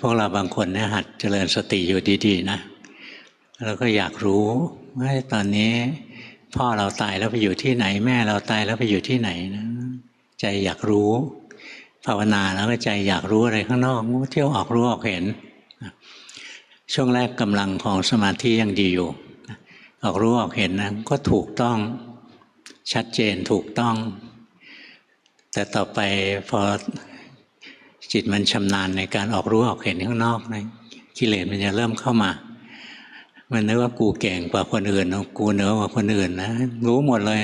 พวกเราบางคนเนี่ยหัดเจริญสติอยู่ดีๆนะแล้วก็อยากรู้ว่าตอนนี้ พ่อเราตายแล้วไปอยู่ที่ไหน แม่เราตายแล้วไปอยู่ที่ไหนนะใจอยากรู้ ภาวนาแล้วก็ใจอยากรู้อะไรข้างนอกเที่ยวออกรู้ออกเห็น ช่วงแรกกำลังของสมาธิยังดีอยู่ ออกรู้ออกเห็นนะก็ถูกต้องชัดเจนถูกต้อง แต่ต่อไปพอ จิตมันชำนาญในการออกรู้ออกเห็นข้างนอกนะกิเลสมันจะเริ่มเข้ามา มันนึกว่ากูเก่งกว่าคนอื่นกูเหนือกว่าคนอื่นนะรู้หมดเลย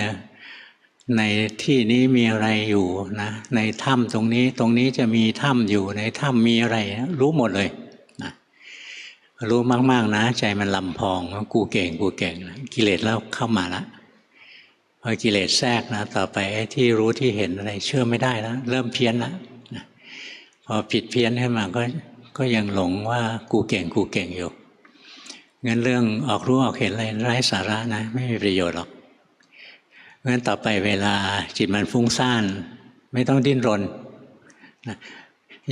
ในที่นี้มีอะไรอยู่นะในถ้ำตรงนี้ตรงนี้จะมีถ้ำอยู่ในถ้ำมีอะไรนะรู้หมดเลยนะรู้มาก ๆนะ ใจมันลำพองว่ากูเก่งกูเก่งนะกิเลสแล้วเข้ามาละพอกิเลสแทรกนะ ต่อไปที่รู้ที่เห็นอะไรเชื่อไม่ได้แล้วเริ่มเพี้ยนแล้วนะ พอผิดเพี้ยนขึ้นมาก็ก็ยังหลงว่ากูเก่งกูเก่งอยู่งั้นเรื่องออกรู้ออกเห็นอะไรไร้สาระนะ ไม่มีประโยชน์หรอกงั้นต่อไปเวลาจิตมันฟุ้งซ่าน ไม่ต้องดิ้นรนนะ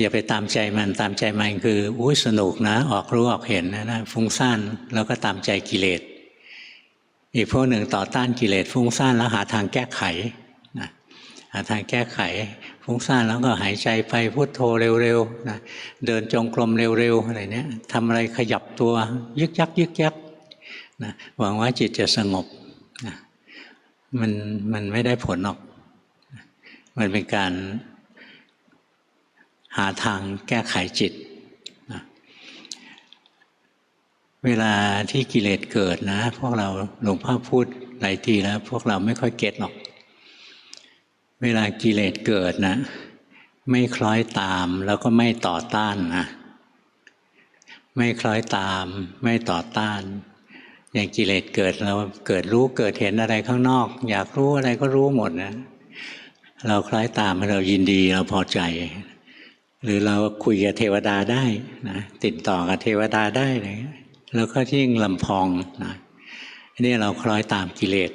อย่าไปตามใจมันตามใจมันคืออุ้ยสนุกนะ ออกรู้ออกเห็นนะนะฟุ้งซ่านแล้วก็ตามใจกิเลสอีกพวกหนึ่งต่อต้านกิเลสฟุ้งซ่านแล้วหาทางแก้ไขนะหาทางแก้ไข ฟุ้งซ่านแล้วก็หายใจไปพุโทโธเร็วๆนะเดินจงกรมเร็วๆอะไรเนี้ยทำอะไรขยับตัวยึกยักยึกยักนะหวังว่าจิตจะสงบนะมันมันไม่ได้ผลหรอก มันเป็นการหาทางแก้ไขจิตนะเวลาที่กิเลสเกิดนะ พวกเราหลวงพ่อพูดหลายทีแล้ว พวกเราไม่ค่อยเก็ตหรอก เวลากิเลสเกิดนะ ไม่คล้อยตามแล้วก็ไม่ต่อต้านนะไม่คล้อยตาม ไม่ต่อต้าน อย่างกิเลสเกิดเราเกิดรู้เกิดเห็นอะไรข้างนอก อยากรู้อะไรก็รู้หมดนะ เราคล้อยตามเรายินดีเราพอใจ หรือเราคุยกับเทวดาได้นะติดต่อกับเทวดาได้เงี้ยแล้วก็ยิ่งลำพองนะนี่เราคล้อยตามกิเลส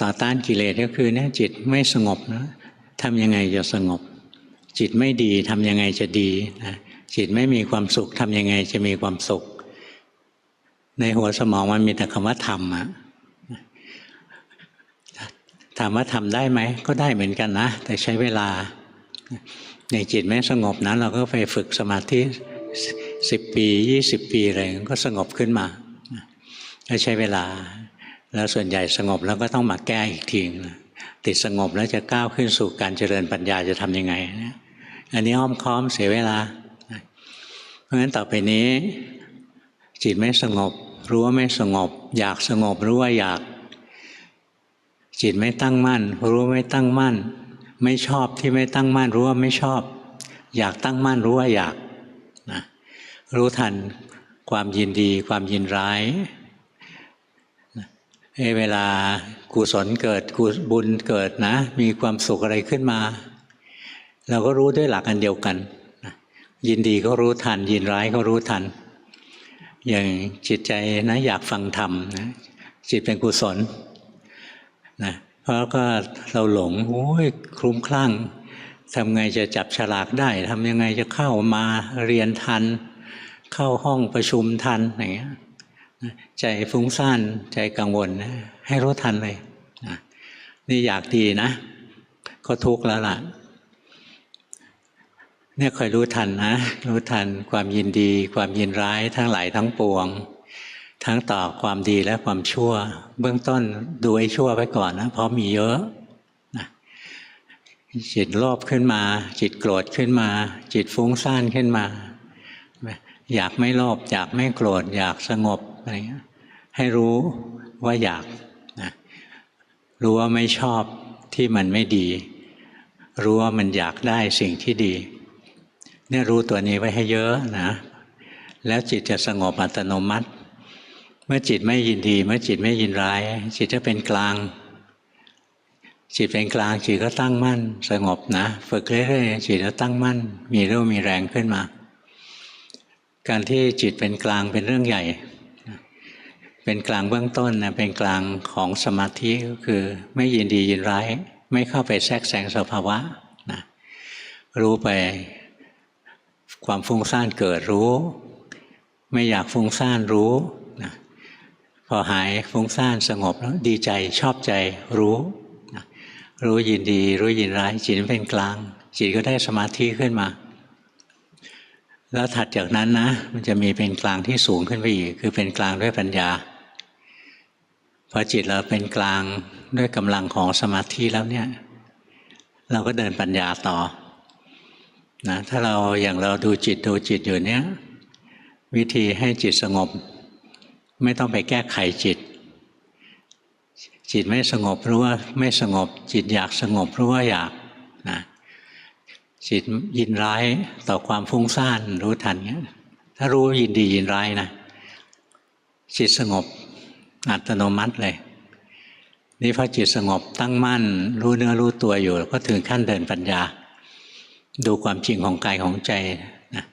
ต่อต้านกิเลสก็คือเนี่ยจิตไม่สงบนะทำยังไงจะสงบ จิตไม่ดีทำยังไงจะดีนะจิตไม่มีความสุขทำยังไงจะมีความสุข ในหัวสมองมันมีแต่คำว่าทำอะถามว่าทำได้ไหมก็ได้เหมือนกันนะ แต่ใช้เวลา ในจิตไม่สงบนะเราก็ไปฝึกสมาธิสิบปียี่สิบปีอะไรก็สงบขึ้นมาก็ใช้เวลา แล้วส่วนใหญ่สงบแล้วก็ต้องมาแก้อีกทีนะติดสงบแล้วจะก้าวขึ้นสู่การเจริญปัญญาจะทำยังไงนะอันนี้อ้อมค้อมเสียเวลา เพราะฉะนั้นต่อไปนี้ จิตไม่สงบ รู้ว่าไม่สงบ อยากสงบรู้ว่าอยาก จิตไม่ตั้งมั่น รู้ว่าไม่ตั้งมั่น ไม่ชอบที่ไม่ตั้งมั่น รู้ว่าไม่ชอบ อยากตั้งมั่นรู้ว่าอยากนะรู้ทันความยินดีความยินร้าย เวลากุศลเกิดกุบุญเกิดนะ มีความสุขอะไรขึ้นมา เราก็รู้ด้วยหลักอันเดียวกัน ยินดีก็รู้ทัน ยินร้ายก็รู้ทัน อย่างจิตใจนะอยากฟังธรรมนะจิตเป็นกุศลนะเพราะก็เราหลงโอ้ยคลุ้มคลั่งทำไงจะจับฉลากได้ทำยังไงจะเข้ามาเรียนทัน เข้าห้องประชุมทันอย่างเงี้ย ใจฟุ้งซ่านใจกังวลนะให้รู้ทันเลยนะนี่อยากดีนะ ก็ทุกข์แล้วล่ะ เนี่ยคอยรู้ทันนะ รู้ทันความยินดี ความยินร้ายทั้งหลายทั้งปวง ทั้งต่อความดีและความชั่ว เบื้องต้นดูไอ้ชั่วไว้ก่อนนะ เพราะมีเยอะนะจิตโลภขึ้นมา จิตโกรธขึ้นมา จิตฟุ้งซ่านขึ้นมา อยากไม่โลภอยากไม่โกรธ อยากสงบ อะไรเงี้ยให้รู้ว่าอยากนะรู้ว่าไม่ชอบที่มันไม่ดี รู้ว่ามันอยากได้สิ่งที่ดี เนี่ยรู้ตัวนี้ไว้ให้เยอะนะ แล้วจิตจะสงบอัตโนมัติ เมื่อจิตไม่ยินดี เมื่อจิตไม่ยินร้าย จิตจะเป็นกลาง จิตเป็นกลางจิตก็ตั้งมั่น สงบนะฝึกเรื่อยๆจิตจะตั้งมั่น มีเรื่องมีแรงขึ้นมา การที่จิตเป็นกลางเป็นเรื่องใหญ่ เป็นกลางเบื้องต้นนะเป็นกลางของสมาธิก็คือไม่ยินดียินร้าย ไม่เข้าไปแทรกแซงสภาวะนะรู้ไปความฟุ้งซ่านเกิดรู้ ไม่อยากฟุ้งซ่านรู้นะพอหายฟุ้งซ่านสงบแล้วดีใจชอบใจรู้นะรู้ยินดี รู้ยินร้ายจิตเป็นกลาง จิตก็ได้สมาธิขึ้นมา แล้วถัดจากนั้นนะ มันจะมีเป็นกลางที่สูงขึ้นไปอีก คือเป็นกลางด้วยปัญญา พอจิตเราเป็นกลางด้วยกำลังของสมาธิแล้วเนี่ย เราก็เดินปัญญาต่อนะถ้าเราอย่างเราดูจิตดูจิตอยู่เนี้ยวิธีให้จิตสงบ ไม่ต้องไปแก้ไขจิต จิตไม่สงบรู้ว่าไม่สงบ จิตอยากสงบรู้ว่าอยากนะจิตยินร้ายต่อความฟุ้งซ่านรู้ทันเงี้ยถ้ารู้ยินดียินร้ายนะจิตสงบ อัตโนมัติเลย นี่พอจิตสงบตั้งมั่น รู้เนื้อรู้ตัวอยู่ ก็ถึงขั้นเดินปัญญา ดูความจริงของกายของใจนะ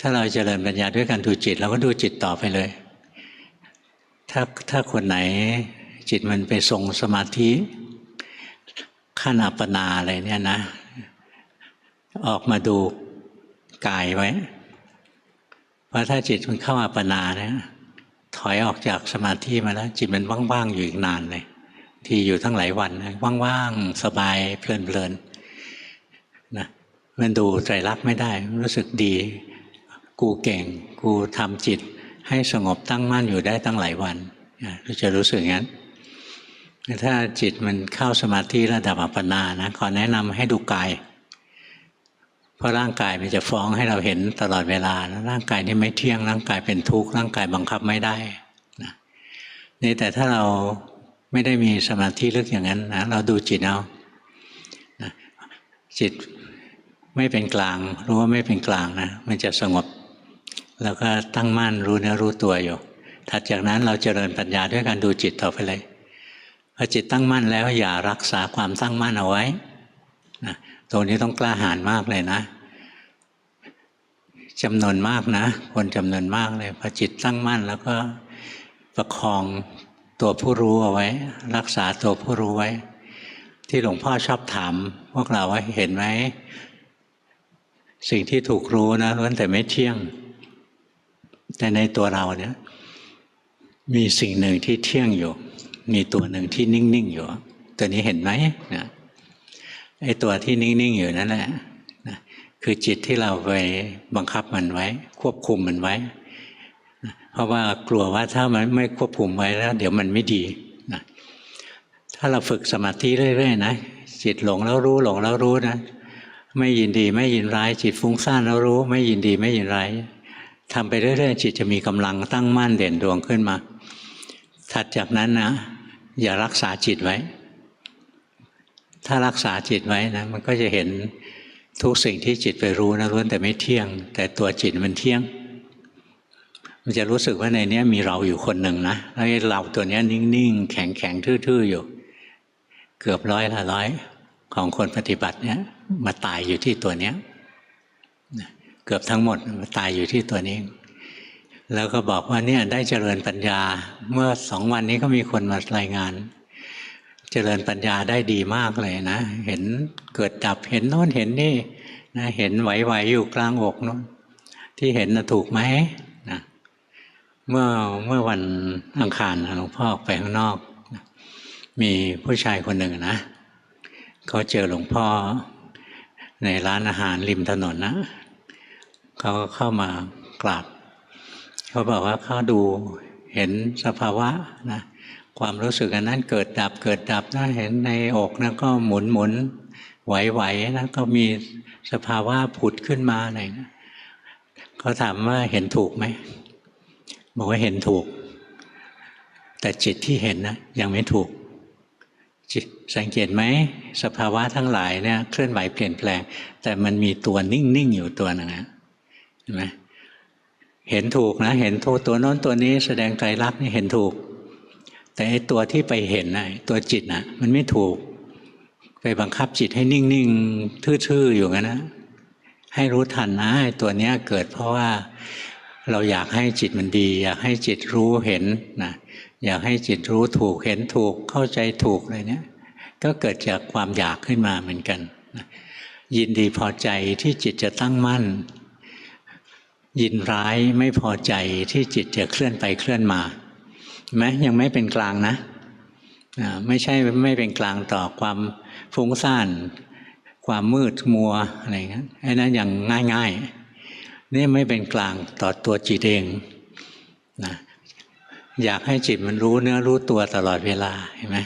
ถ้าเราจเจริญปัญญาด้วยการดูจิต เราก็ดูจิตต่อไปเลย ถ้าถ้าคนไหนจิตมันไปทรงสมาธิขั้นอัปปนาอะไรเนี่ยนะ ออกมาดูกายไว้ เพราะถ้าจิตมันเข้าอัปปนาเนี่ย ถอยออกจากสมาธิมาแล้ว จิตมันว่างๆอยู่อีกนานเลย ที่อยู่ทั้งหลายวันนะว่างๆสบายเพลินๆนะมันดูไตรลักษณ์ไม่ได้ รู้สึกดี กูเก่ง กูทำจิต ให้สงบตั้งมั่นอยู่ได้ตั้งหลายวันเราจะรู้สึกงั้น ถ้าจิตมันเข้าสมาธิระดับอัปปนานะขอแนะนำให้ดูกาย เพราะร่างกายมันจะฟ้องให้เราเห็นตลอดเวลานะร่างกายนี่ไม่เที่ยงร่างกายเป็นทุกข์ร่างกายบังคับไม่ได้นะนี่แต่ถ้าเราไม่ได้มีสมาธิลึกอย่างนั้นนะเราดูจิตเอานะจิตไม่เป็นกลาง รู้ว่าไม่เป็นกลางนะมันจะสงบ แล้วก็ตั้งมั่นรู้เนื้อรู้ตัวอยู่ถัดจากนั้นเราเจริญปัญญาด้วยการดูจิตต่อไปเลยพอจิตตั้งมั่นแล้วอย่ารักษาความตั้งมั่นเอาไว้นะ ตรงนี้ต้องกล้าหาญมากเลยนะจำนวนมากนะ คนจำนวนมากเลยพอจิตตั้งมั่น แล้วก็ประคองตัวผู้รู้เอาไว้ รักษาตัวผู้รู้ไว้ ที่หลวงพ่อชอบถาม พวกเราว่าเห็นไหมสิ่งที่ถูกรู้นะล้วนแต่ไม่เที่ยง แต่ในตัวเราเนี่ยมีสิ่งหนึ่งที่เที่ยงอยู่ มีตัวหนึ่งที่นิ่งๆอยู่ ตัวนี้เห็นไหมนะ ไอ้ตัวที่นิ่ง ๆ อยู่นั่นแหละนะคือจิตที่เราไปบังคับมันไว้ ควบคุมมันไว้นะเพราะว่ากลัวว่าถ้ามันไม่ควบคุมไว้แล้ว เดี๋ยวมันไม่ดีนะถ้าเราฝึกสมาธิเรื่อยๆนะจิตหลงแล้วรู้หลงแล้วรู้นะไม่ยินดีไม่ยินร้าย จิตฟุ้งซ่านแล้วรู้ ไม่ยินดีไม่ยินร้ายทำไปเรื่อยๆจิตจะมีกำลังตั้งมั่นเด่นดวงขึ้นมา ถัดจากนั้นนะอย่ารักษาจิตไว้ ถ้ารักษาจิตไว้นะมันก็จะเห็นทุกสิ่งที่จิตไปรู้นะล้วนแต่ไม่เที่ยง แต่ตัวจิตมันเที่ยง มันจะรู้สึกว่าในนี้มีเราอยู่คนหนึ่งนะแล้วเราตัวนี้นิ่งๆ แข็งๆ ทื่อๆ อยู่ เกือบร้อยละร้อยของคนปฏิบัติเนี่ยมาตายอยู่ที่ตัวเนี้ยเกือบทั้งหมดมาตายอยู่ที่ตัวนี้ แล้วก็บอกว่าเนี่ยได้เจริญปัญญา เมื่อสองวันนี้ก็มีคนมารายงาน เจริญปัญญาได้ดีมากเลยนะ เห็นเกิดดับเห็นโน้นเห็นนี่นะเห็นไหวๆอยู่กลางอกโน้นที่เห็นนะถูกไหมนะเมื่อเมื่อวันอังคารหลวงพ่อออกไปข้างนอกมีผู้ชายคนหนึ่งนะเขาเจอหลวงพ่อในร้านอาหารริมถนนนะเขาก็เข้ามากราบเขาบอกว่าเขาดูเห็นสภาวะนะ ความรู้สึกอันนั้นเกิดดับเกิดดับนะเห็นในอกนะก็หมุนหมุนไหวไหวนะก็มีสภาวะผุดขึ้นมาอะไรนะเขาถามว่าเห็นถูกไหมบอกว่าเห็นถูก แต่จิตที่เห็นนะยังไม่ถูกจิตสังเกตไหมสภาวะทั้งหลายเนี่ยเคลื่อนไหวเปลี่ยนแปลง แต่มันมีตัวนิ่งๆอยู่ตัวนึ่งนะเห็นไหมเห็นถูกนะ เห็นตัวตัวโน้นตัวนี้แสดงใจรักนี่เห็นถูก แต่ไอ้ตัวที่ไปเห็นนะตัวจิตนะมันไม่ถูก ไปบังคับจิตให้นิ่งๆทื่อๆอยู่งั้นนะให้รู้ทันนะไอ้ตัวเนี้ยเกิดเพราะว่าเราอยากให้จิตมันดี อยากให้จิตรู้เห็นนะอยากให้จิตรู้ถูกเห็นถูกเข้าใจถูกอะไรเนี้ยก็เกิดจากความอยากขึ้นมาเหมือนกันยินดีพอใจที่จิตจะตั้งมั่น ยินร้ายไม่พอใจที่จิตจะเคลื่อนไปเคลื่อนมา ไหมยังไม่เป็นกลางนะไม่ใช่ไม่เป็นกลางต่อความฟุ้งซ่านความมืดมัวอะไรเงี้ยไอ้นั้นยังง่ายๆนี่ไม่เป็นกลางต่อตัวจิตเองนะอยากให้จิตมันรู้เนื้อรู้ตัวตลอดเวลาเห็นไหม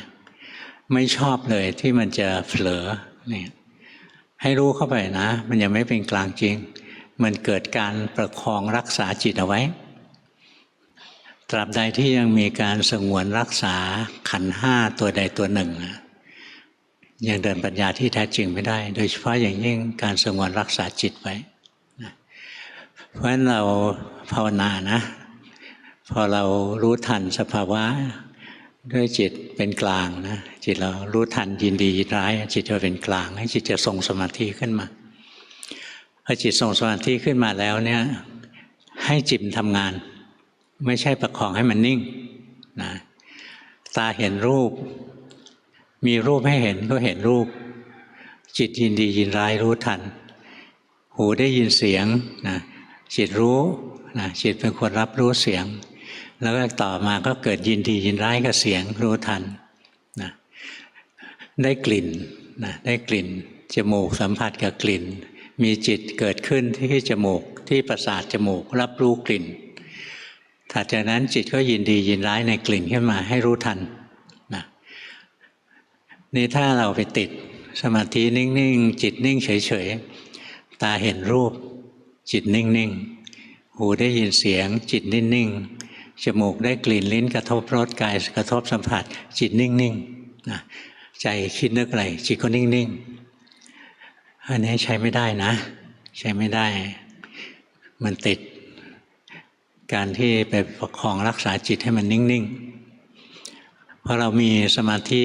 ไม่ชอบเลยที่มันจะเผลอเนี่ยให้รู้เข้าไปนะ มันยังไม่เป็นกลางจริง มันเกิดการประคองรักษาจิตเอาไว้ ตราบใดที่ยังมีการสงวนรักษาขันห้าตัวใดตัวหนึ่ง ยังเดินปัญญาที่แท้จริงไม่ได้ โดยเฉพาะอย่างยิ่งการสงวนรักษาจิตไว้เพราะฉะนั้นเราภาวนานะ พอเรารู้ทันสภาวะด้วยจิตเป็นกลางนะจิตเรารู้ทันยินดียินร้าย จิตจะเป็นกลาง ให้จิตจะทรงสมาธิขึ้นมาพอจิตทรงสมาธิขึ้นมาแล้วเนี่ยให้จิตทำงาน ไม่ใช่ประคองให้มันนิ่งนะตาเห็นรูป มีรูปให้เห็นก็เห็นรูป จิตยินดียินร้ายรู้ทัน หูได้ยินเสียงนะจิตรู้นะจิตเป็นคนรับรู้เสียง แล้วก็ต่อมาก็เกิดยินดียินร้ายกับเสียงรู้ทันนะได้กลิ่นนะได้กลิ่นจมูกสัมผัสกับกลิ่น มีจิตเกิดขึ้นที่จมูกที่ประสาทจมูกรับรู้กลิ่น ถัดจากนั้นจิตก็ยินดียินร้ายในกลิ่นขึ้นมาให้รู้ทันนะนี่ถ้าเราไปติดสมาธินิ่งๆ จิตนิ่งเฉยๆ ตาเห็นรูป จิตนิ่งๆ หูได้ยินเสียง จิตนิ่งๆ จมูกได้กลิ่นลิ้นกระทบรสกายกระทบสัมผัส จิตนิ่งๆนะใจคิดนึกอะไรจิตก็นิ่งๆ อันนี้ใช้ไม่ได้นะ ใช้ไม่ได้ มันติด การที่ไปประคองรักษาจิตให้มันนิ่งๆพอเรามีสมาธิ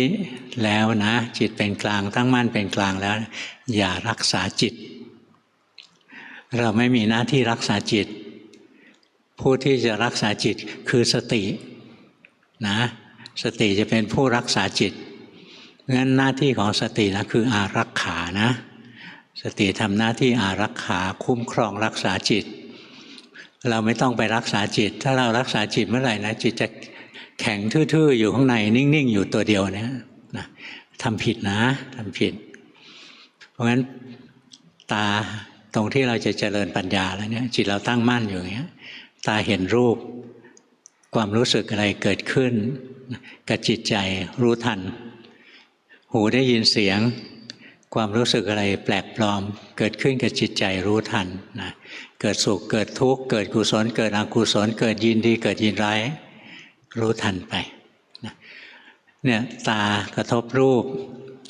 แล้วนะ จิตเป็นกลางตั้งมั่นเป็นกลางแล้ว อย่ารักษาจิต เราไม่มีหน้าที่รักษาจิต ผู้ที่จะรักษาจิตคือสตินะสติจะเป็นผู้รักษาจิตงั้นหน้าที่ของสตินะคืออารักขานะ สติทำหน้าที่อารักขาคุ้มครองรักษาจิต เราไม่ต้องไปรักษาจิต ถ้าเรารักษาจิตเมื่อไหร่นะจิตจะแข็งทื่อๆ อยู่ข้างในนิ่งๆ อยู่ตัวเดียวเนี่ยนะทำผิดนะทำผิด เพราะงั้นตาตรงที่เราจะเจริญปัญญาแล้วเนี่ยจิตเราตั้งมั่นอยู่อย่างเงี้ยตาเห็นรูป ความรู้สึกอะไรเกิดขึ้นกับจิตใจรู้ทัน หูได้ยินเสียง ความรู้สึกอะไรแปลกปลอม เกิดขึ้นกับจิตใจรู้ทันนะเกิดสุขเกิดทุกข์เกิดกุศล เกิดอกุศล เกิดยินดีเกิดยินร้ายรู้ทันไปนะเนี่ยตากระทบรูป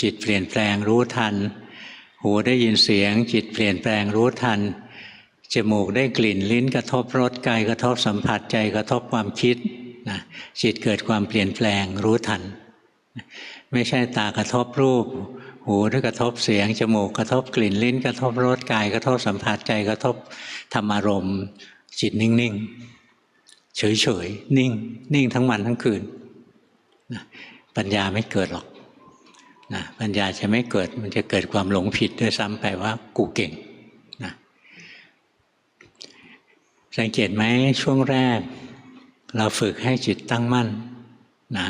จิตเปลี่ยนแปลงรู้ทัน หูได้ยินเสียง จิตเปลี่ยนแปลงรู้ทันจมูกได้กลิ่นลิ้นกระทบรสกายกระทบสัมผัสใจกระทบความคิดนะจิตเกิดความเปลี่ยนแปลงรู้ทัน ไม่ใช่ตากระทบรูป หูได้กระทบเสียง จมูกกระทบกลิ่นลิ้น กระทบรสกาย กระทบสัมผัสใจกระทบธรรมารมณ์ จิตนิ่งๆ เฉยๆ นิ่ง นิ่งทั้งวันทั้งคืนนะปัญญาไม่เกิดหรอกนะปัญญาจะไม่เกิดมันจะเกิดความหลงผิดด้วยซ้ำไปว่ากูเก่งนะสังเกตไหมช่วงแรก เราฝึกให้จิตตั้งมั่นนะ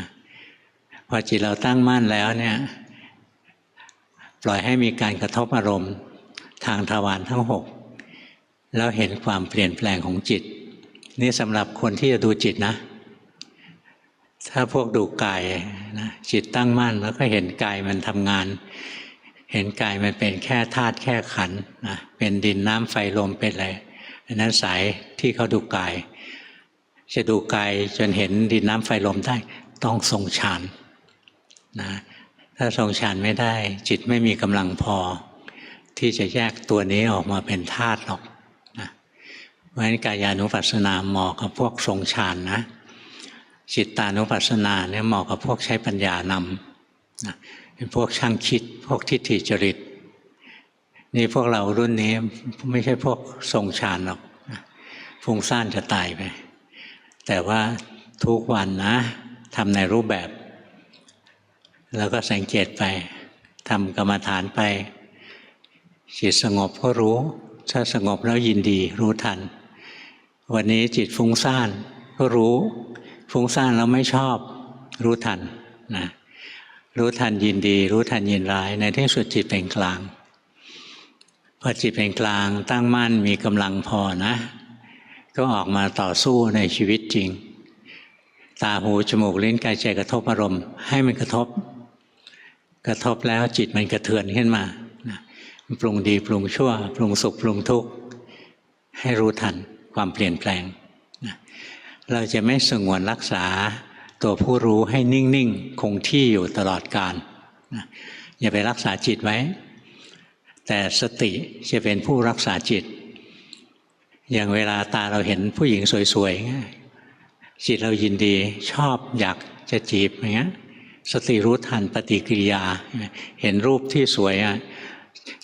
พอจิตเราตั้งมั่นแล้วเนี่ย ปล่อยให้มีการกระทบอารมณ์ ทางทวารทั้งหกแล้วเห็นความเปลี่ยนแปลงของจิต นี่สำหรับคนที่จะดูจิตนะ ถ้าพวกดูกายนะจิตตั้งมั่นแล้วก็เห็นกายมันทำงาน เห็นกายมันเป็นแค่ธาตุแค่ขันนะเป็นดินน้ำไฟลมเป็นอะไรอันนั้นสายที่เขาดูกาย จะดูกายจนเห็นดินน้ำไฟลมได้ต้องทรงฌานนะ ถ้าทรงฌานไม่ได้ จิตไม่มีกำลังพอ ที่จะแยกตัวนี้ออกมาเป็นธาตุหรอกนะเพราะฉะนั้นกายานุปัสสนาเหมาะกับพวกทรงฌานนะ จิตตานุปัสสนาเนี่ยเหมาะกับพวกใช้ปัญญานำนะเป็นพวกช่างคิด พวกทิฏฐิจริตนี่พวกเรารุ่นนี้ไม่ใช่พวกทรงฌานหรอกนะฟุ้งซ่านจะตายไป แต่ว่าทุกวันนะทำในรูปแบบ แล้วก็สังเกตไปทำกรรมฐานไปจิตสงบก็รู้ ถ้าสงบแล้วยินดีรู้ทัน วันนี้จิตฟุ้งซ่านก็รู้ ฟุ้งซ่านแล้วไม่ชอบ รู้ทันนะรู้ทันยินดี รู้ทันยินร้าย ในที่สุดจิตเป็นกลางพอจิตเป็นกลางตั้งมั่นมีกำลังพอนะ ก็ออกมาต่อสู้ในชีวิตจริง ตาหูจมูกลิ้นกายใจกระทบอารมณ์ ให้มันกระทบ กระทบแล้วจิตมันกระเทือนขึ้นมานะปรุงดีปรุงชั่ว ปรุงสุขปรุงทุกข์ให้รู้ทันความเปลี่ยนแปลงนะเราจะไม่สงวนรักษาตัวผู้รู้ให้นิ่ง ๆ คงที่อยู่ตลอดกาลนะอย่าไปรักษาจิตไว้ แต่สติจะเป็นผู้รักษาจิต อย่างเวลาตาเราเห็นผู้หญิงสวยๆจิตเรายินดีชอบอยากจะจีบอย่างเงี้ย สติรู้ทันปฏิกิริยา เห็นรูปที่สวยอะ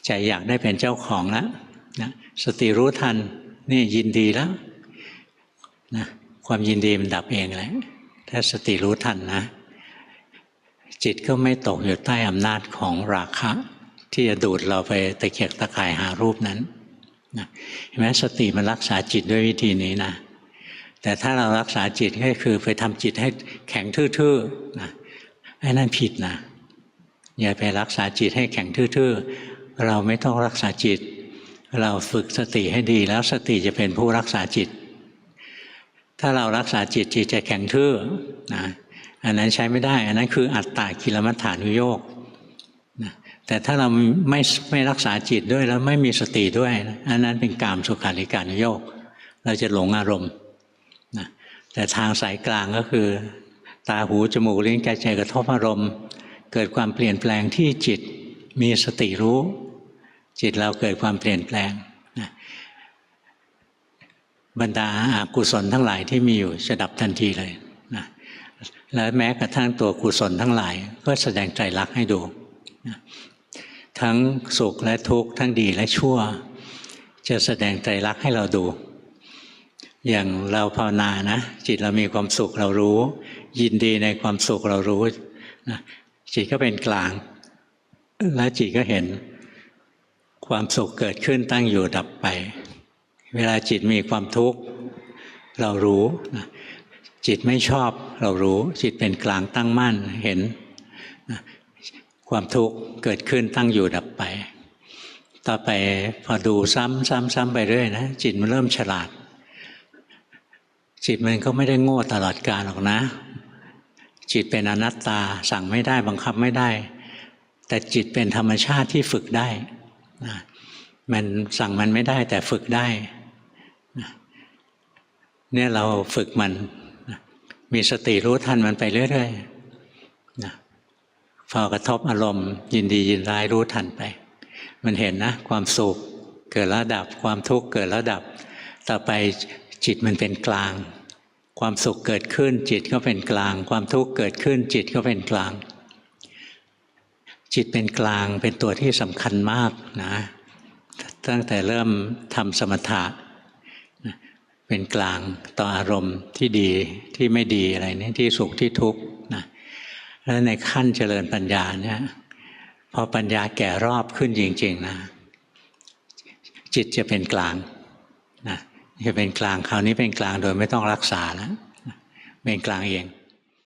ใจอยากได้เป็นเจ้าของแล้วนะสติรู้ทันนี่ยินดีแล้วนะความยินดีมันดับเองแหละถ้าสติรู้ทันนะ จิตก็ไม่ตกอยู่ใต้อำนาจของราคะ ที่จะดูดเราไปตะเกียกตะกายหารูปนั้นนะเห็นไหมสติมันรักษาจิตด้วยวิธีนี้นะแต่ถ้าเรารักษาจิตก็คือไปทำจิตให้แข็งทื่อๆนะ ไอ้นั่นผิดนะอย่าไปรักษาจิตให้แข็งทื่อๆ เราไม่ต้องรักษาจิต เราฝึกสติให้ดีแล้วสติจะเป็นผู้รักษาจิต ถ้าเรารักษาจิตจิตจะแข็งทื่อนะอันนั้นใช้ไม่ได้ อันนั้นคืออัตตากิลมัฏฐานุโยกนะแต่ถ้าเราไม่ไม่รักษาจิตด้วยแล้วไม่มีสติด้วย อันนั้นเป็นกามสุขาริการุโยก เราจะหลงอารมณ์นะแต่ทางสายกลางก็คือ ตาหูจมูกลิ้นกายใจกระทบอารมณ์ เกิดความเปลี่ยนแปลงที่จิตมีสติรู้ จิตเราเกิดความเปลี่ยนแปลงนะบรรดาอากุศลทั้งหลายที่มีอยู่จะดับทันทีเลยนะและแม้กระทั่งตัวกุศลทั้งหลาย ก็แสดงใจรักให้ดูนะทั้งสุขและทุกข์ทั้งดีและชั่ว จะแสดงใจรักให้เราดู อย่างเราภาวนานะ จิตเรามีความสุขเรารู้ ยินดีในความสุขเรารู้นะจิตก็เป็นกลาง และจิตก็เห็น ความสุขเกิดขึ้นตั้งอยู่ดับไป เวลาจิตมีความทุกข์เรารู้นะจิตไม่ชอบเรารู้ จิตเป็นกลางตั้งมั่นเห็นนะความทุกข์เกิดขึ้นตั้งอยู่ดับไป ต่อไปพอดูซ้ำซ้ำซ้ำไปเรื่อยนะจิตมันเริ่มฉลาด จิตมันก็ไม่ได้โง่ตลอดกาลหรอกนะ จิตเป็นอนัตตาสั่งไม่ได้บังคับไม่ได้ แต่จิตเป็นธรรมชาติที่ฝึกได้นะมันสั่งมันไม่ได้แต่ฝึกได้เนี่ยเราฝึกมัน มีสติรู้ทันมันไปเรื่อยๆพอกระทบอารมณ์ ยินดียินร้ายรู้ทันไป มันเห็นนะ ความสุขเกิดแล้วดับความทุกข์เกิดแล้วดับ ต่อไป จิตมันเป็นกลาง ความสุขเกิดขึ้นจิตก็เป็นกลาง ความทุกข์เกิดขึ้นจิตก็เป็นกลาง จิตเป็นกลางเป็นตัวที่สำคัญมากนะตั้งแต่เริ่มทำสมถะเป็นกลางต่ออารมณ์ที่ดีที่ไม่ดีอะไรนี่ที่สุขที่ทุกข์นะแล้วในขั้นเจริญปัญญาเนี่ยพอปัญญาแก่รอบขึ้นจริง ๆ นะ จิตจะเป็นกลางนะ จะเป็นกลางคราวนี้เป็นกลางโดยไม่ต้องรักษาแล้วเป็นกลางเอง